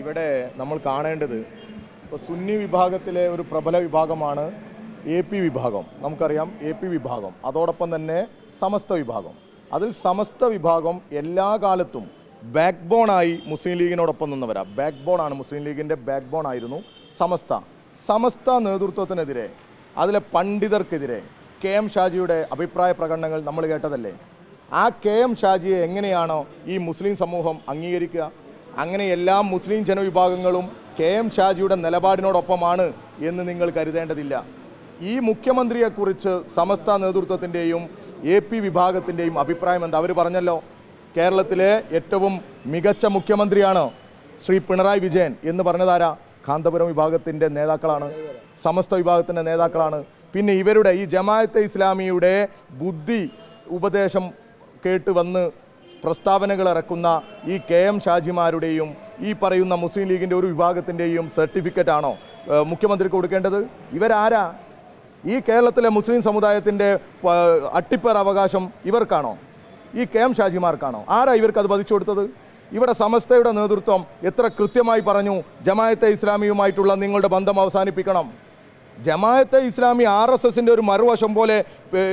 ഇവിടെ നമ്മൾ കാണേണ്ടത് ഇപ്പോൾ സുന്നി വിഭാഗത്തിലെ ഒരു പ്രബല വിഭാഗമാണ് എ പി വിഭാഗം. നമുക്കറിയാം എ പി വിഭാഗം. അതോടൊപ്പം തന്നെ സമസ്ത വിഭാഗം. അതിൽ സമസ്ത വിഭാഗം എല്ലാ കാലത്തും ബാക്ക് ബോണായി മുസ്ലിം ലീഗിനോടൊപ്പം നിന്നവരാ. ബാക്ക് ബോണാണ് മുസ്ലിം ലീഗിന്റെ ബാക്ക് ബോൺ ആയിരുന്നു സമസ്ത. സമസ്ത നേതൃത്വത്തിനെതിരെ അതിലെ പണ്ഡിതർക്കെതിരെ കെ എം ഷാജിയുടെ അഭിപ്രായ പ്രകടനങ്ങൾ നമ്മൾ കേട്ടതല്ലേ? ആ കെ എം ഷാജിയെ എങ്ങനെയാണോ ഈ മുസ്ലിം സമൂഹം അംഗീകരിക്കുക? അങ്ങനെ എല്ലാ മുസ്ലിം ജനവിഭാഗങ്ങളും കെ എം ഷാജിയുടെ നിലപാടിനോടൊപ്പമാണ് എന്ന് നിങ്ങൾ കരുതേണ്ടതില്ല. ഈ മുഖ്യമന്ത്രിയെക്കുറിച്ച് സമസ്ത നേതൃത്വത്തിന്റെയും എ പി വിഭാഗത്തിന്റെയും അഭിപ്രായം എന്താ? അവർ പറഞ്ഞല്ലോ കേരളത്തിലെ ഏറ്റവും മികച്ച മുഖ്യമന്ത്രിയാണ് ശ്രീ പിണറായി വിജയൻ എന്ന് പറഞ്ഞതാരാ? കാന്തപുരം വിഭാഗത്തിന്റെ നേതാക്കളാണ് സമസ്ത വിഭാഗത്തിന്റെ നേതാക്കളാണ്. പിന്നെ ഇവരുടെ ഈ ജമാഅത്തെ ഇസ്ലാമിയുടെ ബുദ്ധി ഉപദേശം കേട്ട് വന്ന് പ്രസ്താവനകൾ ഇറക്കുന്ന ഈ കെ എം ഷാജിമാരുടെയും ഈ പറയുന്ന മുസ്ലിം ലീഗിന്റെ ഒരു വിഭാഗത്തിന്റെയും സർട്ടിഫിക്കറ്റ് ആണോ? മുഖ്യമന്ത്രിക്ക് കൊടുക്കേണ്ടത്? ഇവരാരാ? ഈ കേരളത്തിലെ മുസ്ലിം സമുദായത്തിന്റെ അട്ടിപ്പേർ അവകാശം ഇവർക്കാണോ? ഈ കെ എം ഷാജിമാർക്കാണോ? ആരാ ഇവർക്ക് അത് പതിച്ചു കൊടുത്തത്? ഇവിടെ സമസ്തയുടെ നേതൃത്വം എത്ര കൃത്യമായി പറഞ്ഞു ജമായത്തെ ഇസ്ലാമിയുമായിട്ടുള്ള നിങ്ങളുടെ ബന്ധം അവസാനിപ്പിക്കണം. ജമായത്തെ ഇസ്ലാമി ആർ എസ് എസിന്റെ ഒരു മറുവശം പോലെ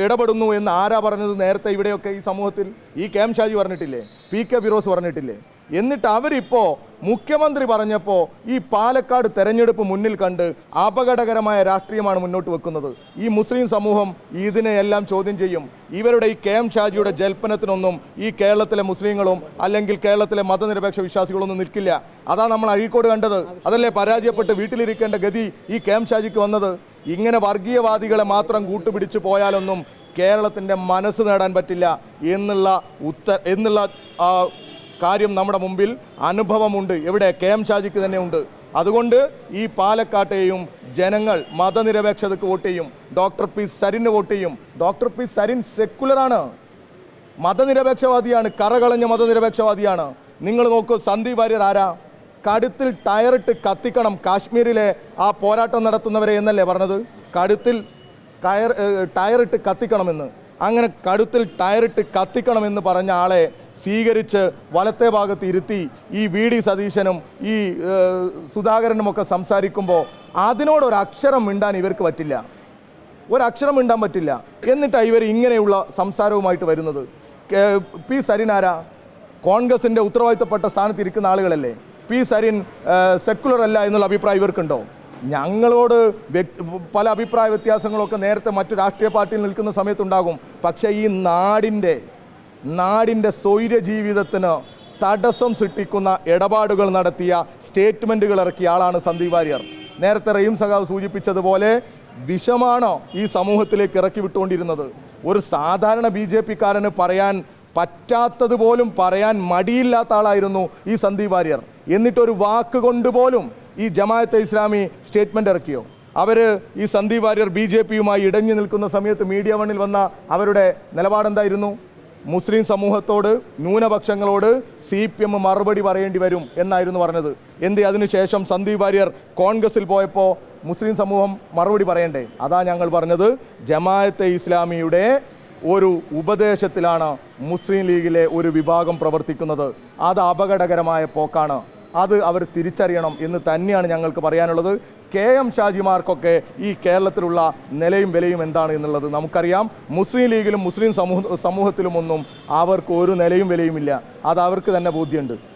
ഇടപെടുന്നു എന്ന് ആരാ പറഞ്ഞത് നേരത്തെ ഇവിടെയൊക്കെ ഈ സമൂഹത്തിൽ? ഈ കെ എം ഷാജി പറഞ്ഞിട്ടില്ലേ? പി കെ ഫിറോസ് പറഞ്ഞിട്ടില്ലേ? എന്നിട്ട് അവരിപ്പോൾ മുഖ്യമന്ത്രി പറഞ്ഞപ്പോൾ ഈ പാലക്കാട് തെരഞ്ഞെടുപ്പ് മുന്നിൽ കണ്ട് അപകടകരമായ രാഷ്ട്രീയമാണ് മുന്നോട്ട് വെക്കുന്നത്. ഈ മുസ്ലിം സമൂഹം ഇതിനെയെല്ലാം ചോദ്യം ചെയ്യും. ഇവരുടെ ഈ കെ എം ഷാജിയുടെ ജൽപ്പനത്തിനൊന്നും ഈ കേരളത്തിലെ മുസ്ലിങ്ങളും അല്ലെങ്കിൽ കേരളത്തിലെ മതനിരപേക്ഷ വിശ്വാസികളൊന്നും നിൽക്കില്ല. അതാണ് നമ്മൾ അഴീക്കോട് കണ്ടത്. അതല്ലേ പരാജയപ്പെട്ട് വീട്ടിലിരിക്കേണ്ട ഗതി ഈ കെ എം ഷാജിക്ക് വന്നത്? ഇങ്ങനെ വർഗീയവാദികളെ മാത്രം കൂട്ടുപിടിച്ച് പോയാലൊന്നും കേരളത്തിന്റെ മനസ്സ് നേടാൻ പറ്റില്ല എന്നുള്ള ഉത്തര എന്നുള്ള കാര്യം നമ്മുടെ മുമ്പിൽ അനുഭവമുണ്ട്. എവിടെ? കെ എം ഷാജിക്ക് തന്നെ ഉണ്ട്. അതുകൊണ്ട് ഈ പാലക്കാട്ടെയും ജനങ്ങൾ മതനിരപേക്ഷതയ്ക്ക് വോട്ട് ചെയ്യും. ഡോക്ടർ പി സരിന് വോട്ട് ചെയ്യും. ഡോക്ടർ പി സരിൻ സെക്കുലറാണ് മതനിരപേക്ഷവാദിയാണ്. കറകളഞ്ഞ മതനിരപേക്ഷവാദിയാണ്. നിങ്ങൾ നോക്കൂ സന്ദീപ് വാര്യർ ആരാ? കടുത്തിൽ ടയറിട്ട് കത്തിക്കണം കാശ്മീരിലെ ആ പോരാട്ടം നടത്തുന്നവരെ എന്നല്ലേ പറഞ്ഞത്? കടുത്തിൽ ടയർ ടയറിട്ട് കത്തിക്കണമെന്ന്. അങ്ങനെ കടുത്തിൽ ടയറിട്ട് കത്തിക്കണമെന്ന് പറഞ്ഞ ആളെ സ്വീകരിച്ച് വലത്തെ ഭാഗത്ത് ഇരുത്തി ഈ വി ഡി സതീശനും ഈ സുധാകരനുമൊക്കെ സംസാരിക്കുമ്പോൾ അതിനോടൊരു അക്ഷരം മിണ്ടാൻ ഇവർക്ക് പറ്റില്ല. ഒരക്ഷരം മിണ്ടാൻ പറ്റില്ല. എന്നിട്ടാണ് ഇവർ ഇങ്ങനെയുള്ള സംസാരവുമായിട്ട് വരുന്നത്. പി സരിനാര കോൺഗ്രസിന്റെ ഉത്തരവാദിത്തപ്പെട്ട സ്ഥാനത്ത് ഇരിക്കുന്ന ആളുകളല്ലേ. പി സരിൻ സെക്കുലർ അല്ല എന്നുള്ള അഭിപ്രായം ഇവർക്കുണ്ടോ? ഞങ്ങളോട് പല അഭിപ്രായ വ്യത്യാസങ്ങളൊക്കെ നേരത്തെ മറ്റു രാഷ്ട്രീയ പാർട്ടിയിൽ നിൽക്കുന്ന സമയത്തുണ്ടാകും. പക്ഷേ ഈ നാടിന്റെ നാടിന്റെ സ്വൈര്യ ജീവിതത്തിന് തടസ്സം സൃഷ്ടിക്കുന്ന ഇടപാടുകൾ നടത്തിയ സ്റ്റേറ്റ്മെന്റുകൾ ഇറക്കിയ ആളാണ് സന്ദീപ് വാര്യർ. നേരത്തെ റഹീം സഖാവ് സൂചിപ്പിച്ചതുപോലെ വിഷമാണോ ഈ സമൂഹത്തിലേക്ക് ഇറക്കി വിട്ടുകൊണ്ടിരുന്നത്? ഒരു സാധാരണ ബി ജെ പിക്കാരന് പറയാൻ പറ്റാത്തത് പോലും പറയാൻ മടിയില്ലാത്ത ആളായിരുന്നു ഈ സന്ദീപ് വാര്യർ. എന്നിട്ടൊരു വാക്ക് കൊണ്ടുപോലും ഈ ജമാഅത്തെ ഇസ്ലാമി സ്റ്റേറ്റ്മെന്റ് ഇറക്കിയോ? അവർ ഈ സന്ദീപ് വാര്യർ ബി ജെ പിയുമായി ഇടഞ്ഞു നിൽക്കുന്ന സമയത്ത് മീഡിയ വണ്ണിൽ വന്ന അവരുടെ നിലപാടെന്തായിരുന്നു? മുസ്ലിം സമൂഹത്തോട് ന്യൂനപക്ഷങ്ങളോട് സി പി എം മറുപടി പറയേണ്ടി വരും എന്നായിരുന്നു പറഞ്ഞത്. എന്ത് അതിനുശേഷം സന്ദീപ് വാര്യർ കോൺഗ്രസിൽ പോയപ്പോൾ മുസ്ലിം സമൂഹം മറുപടി പറയണ്ടേ? അതാ ഞങ്ങൾ പറഞ്ഞത് ജമായത്തെ ഇസ്ലാമിയുടെ ഒരു ഉപദേശത്തിലാണ് മുസ്ലിം ലീഗിലെ ഒരു വിഭാഗം പ്രവർത്തിക്കുന്നത്. അത് അപകടകരമായ പോക്കാണ്. അത് അവർ തിരിച്ചറിയണം എന്ന് തന്നെയാണ് ഞങ്ങൾക്ക് പറയാനുള്ളത്. കെ എം ഷാജിമാർക്കൊക്കെ ഈ കേരളത്തിലുള്ള നിലയും വിലയും എന്താണ് എന്നുള്ളത് നമുക്കറിയാം. മുസ്ലിം ലീഗിലും മുസ്ലിം സമൂഹ സമൂഹത്തിലുമൊന്നും അവർക്ക് ഒരു നിലയും വിലയുമില്ല. അത് അവർക്ക് തന്നെ ബോധ്യമുണ്ട്.